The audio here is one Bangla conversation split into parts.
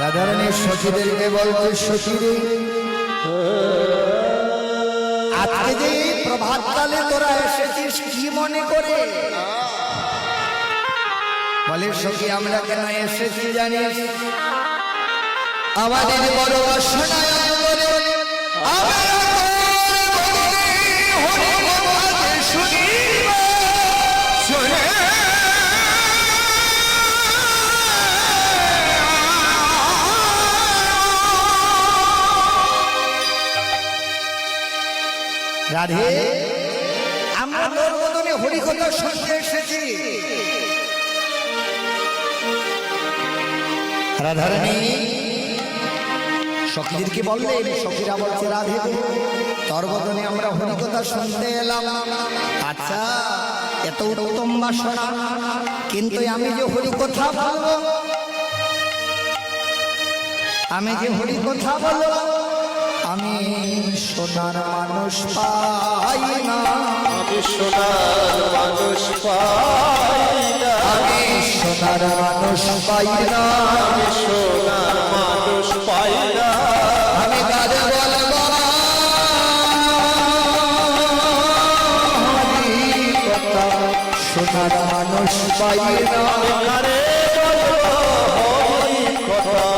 রাধারণীর সখীদেরকে বলতে সখীরে আজকে যে প্রভাত কালে তোরা এসেছিস, কি মনে করে? বলে আমরা কেন এসেছি জানিস? আমাদের বড় আমরা রাধে। আমরা তোর বদনে হরিকথা শুনতে এসেছি। রাধারানী, সখীদেরকে বললেন, সখীরা বলছে, রাধে, তোর বদনে আমরা হরিকথা শুনতে এলাম। আচ্ছা এত উত্তম বাসনা, কিন্তু আমি যে হরিকথা বলব, আমি যে হরিকথা বলব সোনার মানুষ পাই না। আমি সোনার মানুষ পাই না। আমি সোনার মানুষ পাই না। আমি সোনার মানুষ পাই না। আমি কাজে বলব সোনার মানুষ পাই না। কথা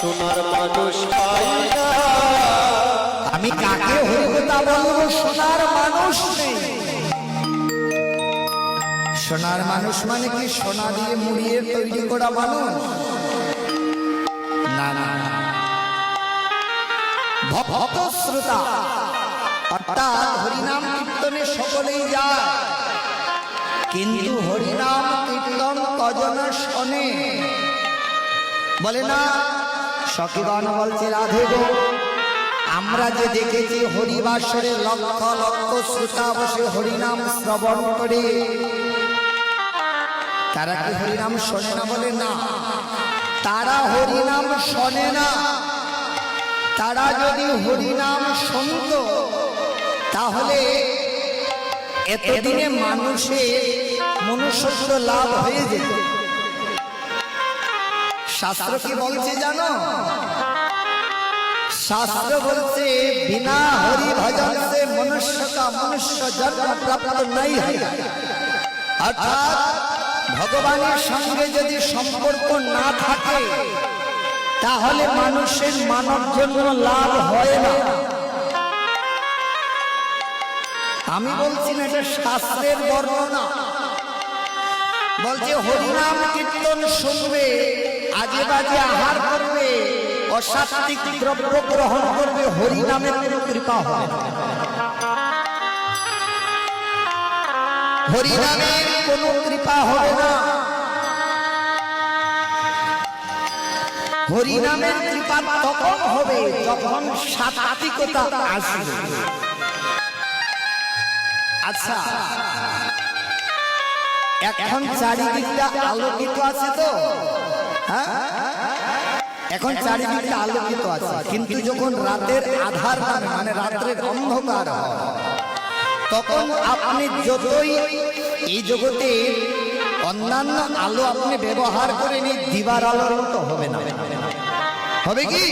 সোনার মানুষ পাই না। আমি কাকে হরিকথা বলব, সোনার মানুষ সোনার মানুষ মানে কি? সোনা দিয়ে মুড়িয়ে তৈরি করা মানুষ? না না। ভক্ত শ্রোতা, অর্থাৎ হরিনাম কীর্তনে সকলেই যায়। কিন্তু হরিনাম কীর্তন কজন শোনে? বলে না, সখীগণ বলছে, রাধে গো আমরা যে দেখেছি হরিবাসরে লক্ষ লক্ষ শ্রোতা বসে হরিনাম শ্রবণ করে। তারা কি হরিনাম শোনে না বলে? না। তারা হরিনাম শোনে না। তারা যদি হরিনাম শুনত, তাহলে এতদিনে মানুষের মনুষ্যত্ব লাভ হয়ে যেত। শাস্ত্র কি বলছে জানো? শাস্ত্র বলছে, বিনা হরি ভজন সে মনুষ্য का মনুষ্য জন্ম প্রাপ্ত নাই। হয় অর্থাৎ ভগবানের সঙ্গে যদি সম্পর্ক না থাকে, তাহলে মানুষের মানব জন্ম লাভ হয় না। আমি বলছি না, এটা শাস্ত্রের বর্ণনা। বলছে, হরিনাম কীর্তন শুনবে, আজে বাজে আহার করবে অসাত্বিক দ্রব্য গ্রহণ করবে হরিনামের কোনো কৃপা হবে। না। হরিনামের কোন কৃপা হবে না। হরিনামের কৃপা তখন হবে যখন সাত্বিকতা আসবে। আচ্ছা এখন চারিদিকটা আলোকিত আছে তো? হ্যাঁ? এখন চারিদিকটা আলোকিত আছে। কিন্তু যখন রাতের আধার মানে রাত্রের অন্ধকার তখন আপনি যতই এই জগতে অন্যান্য আলো আপনি ব্যবহার করে নি দিবার আলোর মতো হবে না। হবে কি?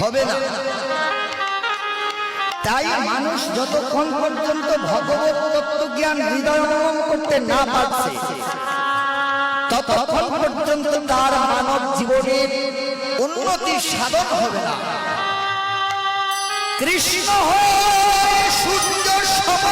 হবে না। তাই মানুষ যতক্ষণ পর্যন্ত ভগবত তত্ত্বজ্ঞান হৃদয়ঙ্গম করতে না পারছে, ততক্ষণ পর্যন্ত তার মানব জীবনের উন্নতি সাধন হবে না। কৃষ্ণ হয়ে সূর্য সম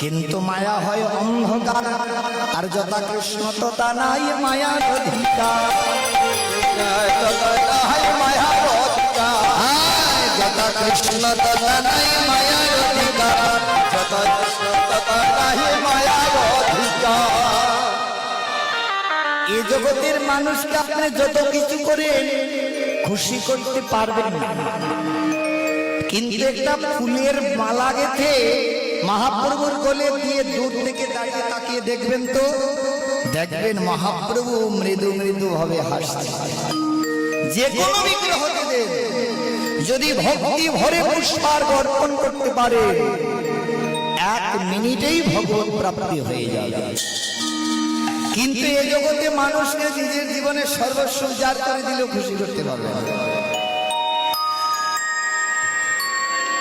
কিন্তু মায়া হয় অন্ধকার আর যথা কৃষ্ণ তথা নাই মায়ার অধিকার মায়া যথা কৃষ্ণ তথা নাই মায়ার অধিকার যথা কৃষ্ণ তথা নাই মায়ার অধিকার এই জগতের মানুষকে আপনি যত কিছু করেন খুশি করতে পারবেন না। কিন্তু একটা ফুলের মালা গেথে মহাপ্রভুর কোলে দিয়ে দূর থেকে দাঁড়িয়ে তাকিয়ে দেখবেন তো? দেখবেন মহাপ্রভু মৃদু মৃদু ভাবে হাসছে। যে কোনো বিগ্রহকে দেন যদি ভক্তি ভরে পুষ্পার অর্পণ করতে পারে, এক মিনিটেই ভগবত প্রাপ্তি হয়ে যাবে। কিন্তু এ জগতে মানুষকে নিজের জীবনে সর্বস্ব উজাড় করে দিলেও খুশি করতে পারবে না।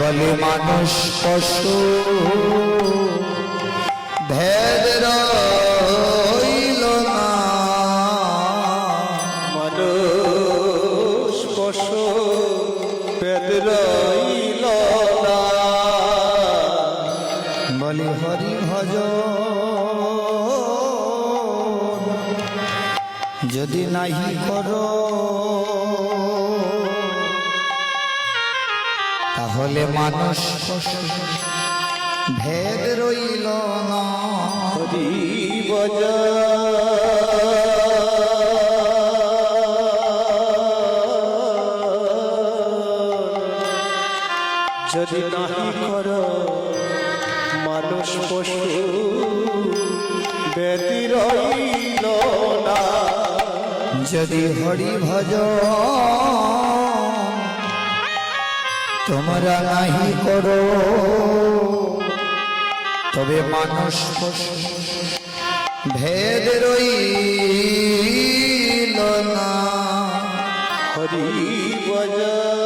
বলে মানুষ পশু। ভেদ রইল না। মানুষ পশু, ভেদ রইল না। হরি ভজ যদি নাহি করো তাহলে মানুষ ভেদ রইল না। যদি নাহি কর মানুষ পশু ব্যতি রইল না। যদি হরি ভজ তোমরা নাহি করো। তবে মানুষ ভেদ রইল না। হরি বজা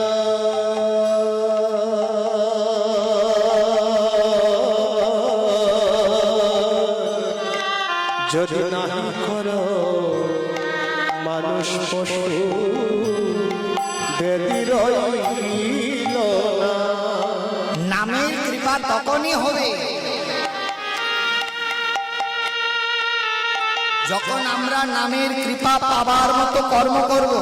আমরা নামের কৃপা পাবার মতো কর্ম করব।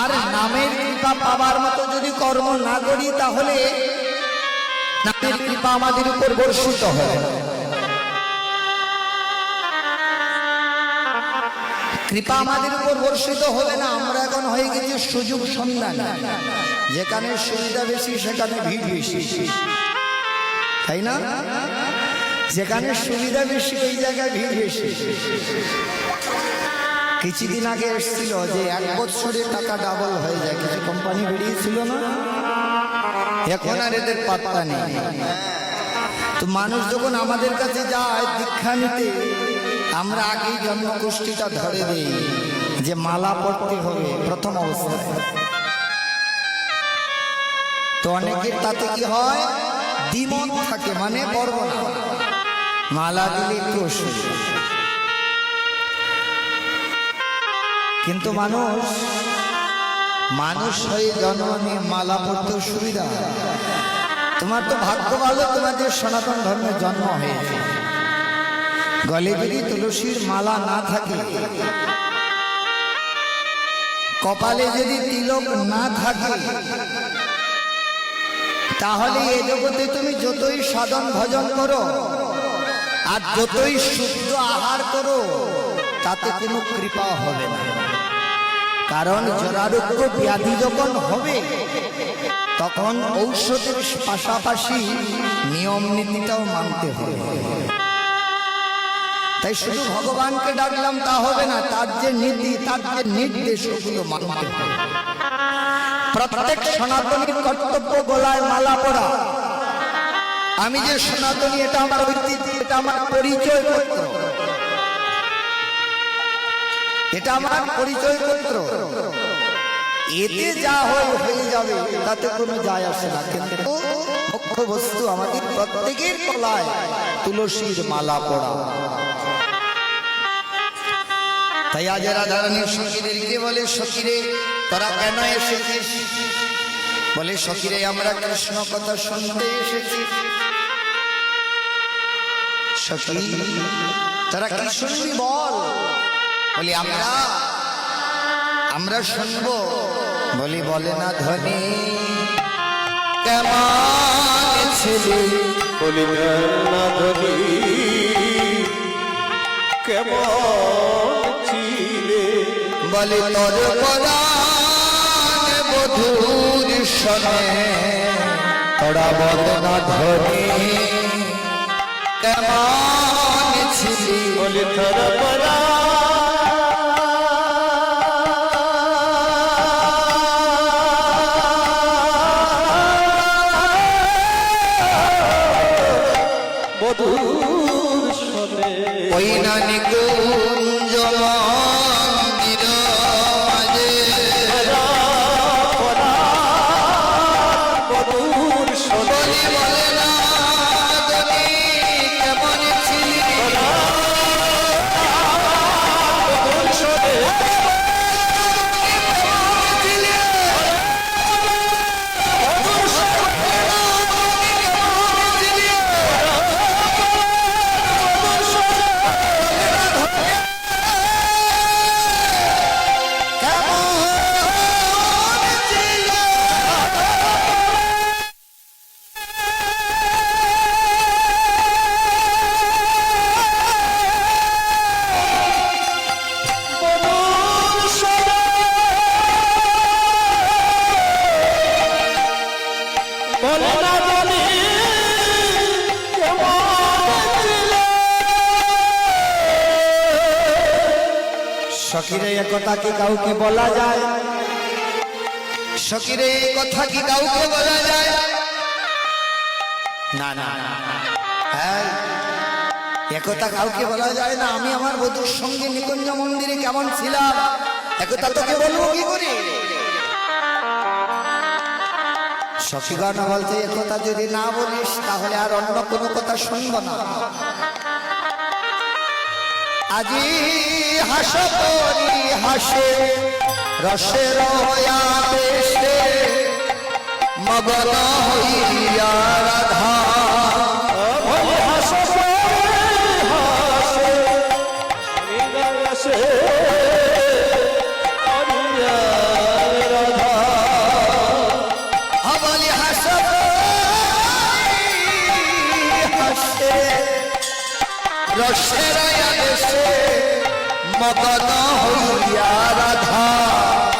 আর নামের কৃপা পাবার মতো যদি কর্ম না করি তাহলে নামের কৃপা আমাদের উপর বর্ষিত হয়। কৃপা আমাদের উপর বর্ষিত হবে না, আমরা এখন হয়ে গেছি সুযোগ সন্ধান। যেখানে সুবিধা বেশি, সেখানে ভিড় বেশি। তাই না? যেখানে সুবিধা বেশি ওই জায়গায় ভিড় বেশি। কিছুদিন আগে এসেছিল যে এক বছরে টাকা ডাবল হয়ে যায়। কিছু কোম্পানি বেরিয়েছিল না? এখন আর এদের পাত্তা নেই। তো মানুষ যখন আমাদের কাছে যায় দীক্ষা নিতে, আমরা আগেই জন্মগোষ্ঠীটা ধরে দিই যে মালা পড়তে হবে প্রথম অবস্থায়। তো অনেকের তাতে কি হয়? দ্বিমত থাকে মানে পর্ব না। মালা দিলে একটু কিন্তু মানুষ মানুষ হয়ে জন্ম নিয়ে মালা পড়তে সুবিধা। তোমার তো ভাগ্য ভালো তোমাদের সনাতন ধর্মের জন্ম হয়েছে। গলে যদি তুলসীর মালা না থাকে, কপালে যদি তিলক না থাকে, তাহলে এ জগতে তুমি যতই সাধন ভজন করো আর যতই শুদ্ধ আহার করো, তাতে কোনো কৃপা হবে না। কারণ জরারোগ্য ব্যাধি যখন হবে, তখন ঔষধের পাশাপাশি নিয়ম নীতিটাও মানতে হবে। তাই শুধু ভগবানকে ডাকলাম তা হবে না, তার যে নীতি, তার যে নির্দেশ, ওগুলো মানতে হবে। প্রত্যেক সনাতনীর কর্তব্য গলায় মালা পড়া আমি যে সনাতনী, এটা আমার ঐতিহ্য, এটা আমার পরিচয় পত্র এটা আমার পরিচয় পত্র এতে যা হয়, হয়ে যাবে, তাতে কোনো যায় আসে না। কিন্তু মুখ্য বস্তু আমাদের প্রত্যেকের গলায় তুলসীর মালা পড়া। তাই আজ রাধারানীর সখীদেরকে বলে, সখীরে, তোরা কেন এসেছিস? বলে, সখীরে, আমরা কৃষ্ণ কথা শুনতে এসেছি। সখী তারা কি শুনবি বল? বলি, আমরা আমরা শুনব। বলি, বলে না ধনী কেমন ছিলি? বলিলেন না ধনী কেমন ছিলে? বলি, তোর পরাণ বধুর সনে। তোরা বলে না ধনী কেমন ছিলি। বলি থর সকিরে এ কথা কি কাউকে বলা যায়? সকিরে এ কথা কি কাউকে বলা যায়? না না হ্যাঁ? একথা কাউকে বলা যায় না। আমি আমার বধুর সঙ্গে নিকুঞ্জ মন্দিরে কেমন ছিলাম? একথা তোকে বলব কি করে? সখীগণ বলছে একথা যদি না বলিস, তাহলে আর অন্য কোনো কথা শুনব না। আজি হাস করি হাসে রসের দেশে। মগন হইয়া রাধা। ভয় মগন হইয়া রাধা।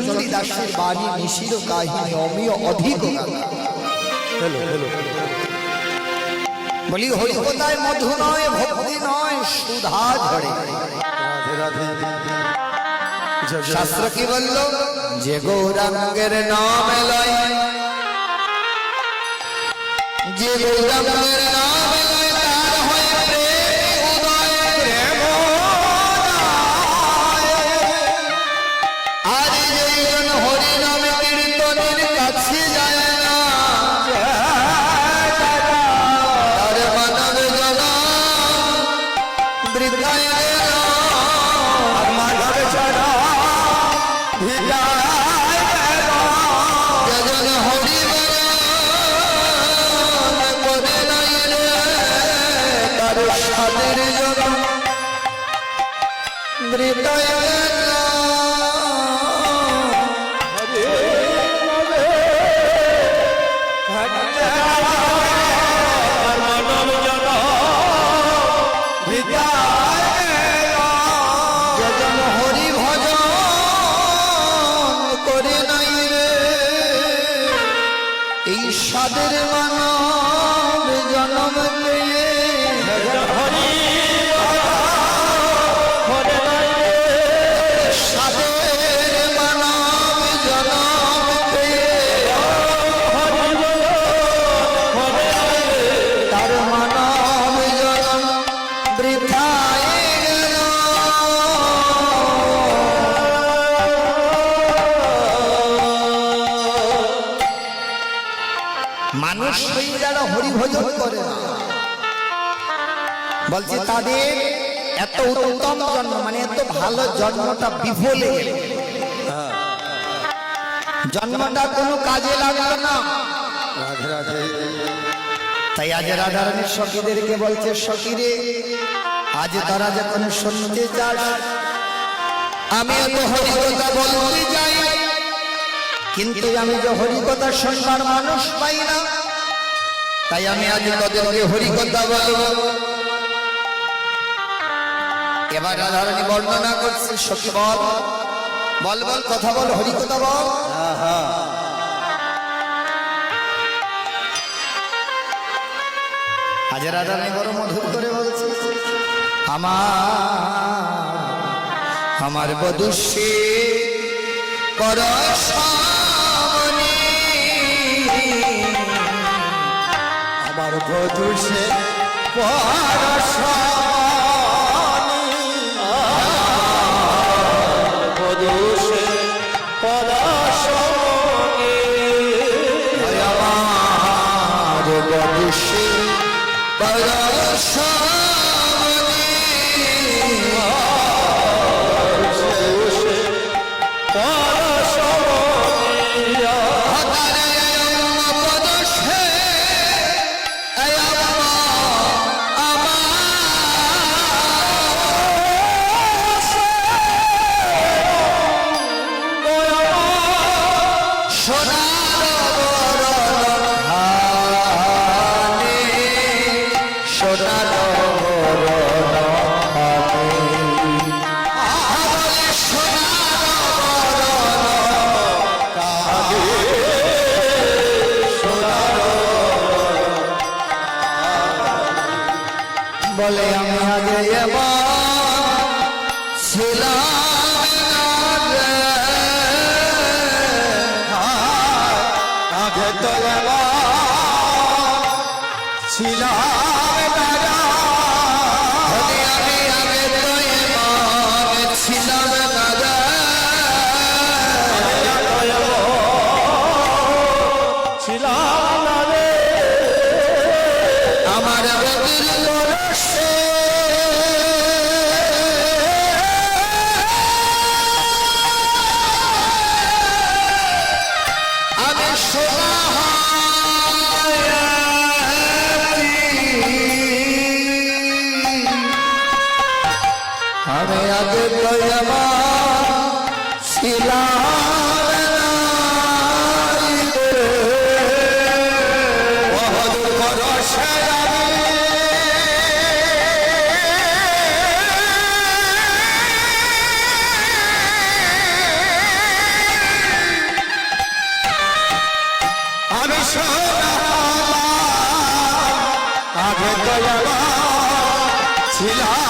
চন্দ্রী দাসের বাণী নিশির কাহিনী অমিয় অধিক বলি হরিকতায় মধু নয় ভক্তি নয় সুধা জয় শাস্ত্র কি বলল? যে গৌরাঙ্গের নাম লয় যে গৌরাঙ্গের নাম সাদের জন্য হৃদয় বলছে তাদের এত উত্তম জন্ম মানে এত ভালো জন্মটা বিফলে জন্মটা কোনো কাজে লাগল না। তাই আজ রাধারানীর সখীদেরকে বলছে, সখীরে, আজ তারা যখন শুনতে চাস আমি বলতে যাই কিন্তু আমি যে হরিকথা শুনবার মানুষ পাই না, তাই আমি আজ তাদেরকে হরিকথা বলব। এবার রাধারানী বর্ণনা করছে, সখী বল। বল বল, কথা বল হরিকথা বল। আজ রাধারানী বড় মধুর করে বলছে, আমার আমার বধুষে পরশমণি আমার বধূ সে ছিলাম আমার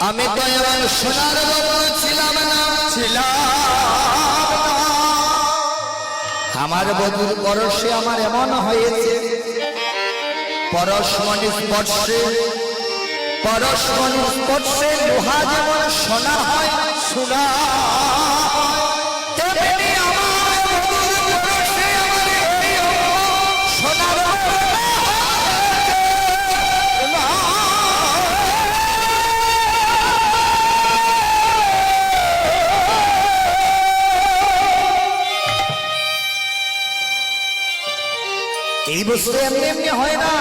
আমি তো এমন সোনার বর্ণ ছিলাম না। ছিলাম আমার বধুর পরশে আমার এমন হয়েছে। পরশমণি স্পর্শে পরশমণি স্পর্শে লোহা যেমন সোনা হয়, সোনা আমার বস্তু এমনি এমনি হয় না।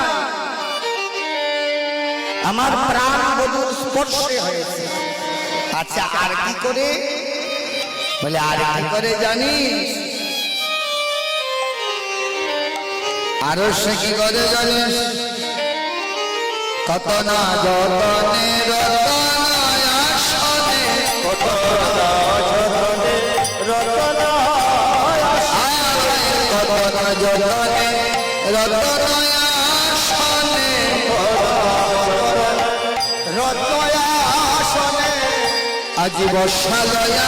আমার প্রাণ বধুর স্পর্শে হয়েছে। আচ্ছা আর কি করে? বলে, আর কি করে জানিস আরও সে কি করে জানিস কত না যতনে, রতনায় আসনে। কত না যতনে রতনায় আসনে কত না যতনে রতনায় আসনে রতনায় আসনে আজি বর্ষালয়া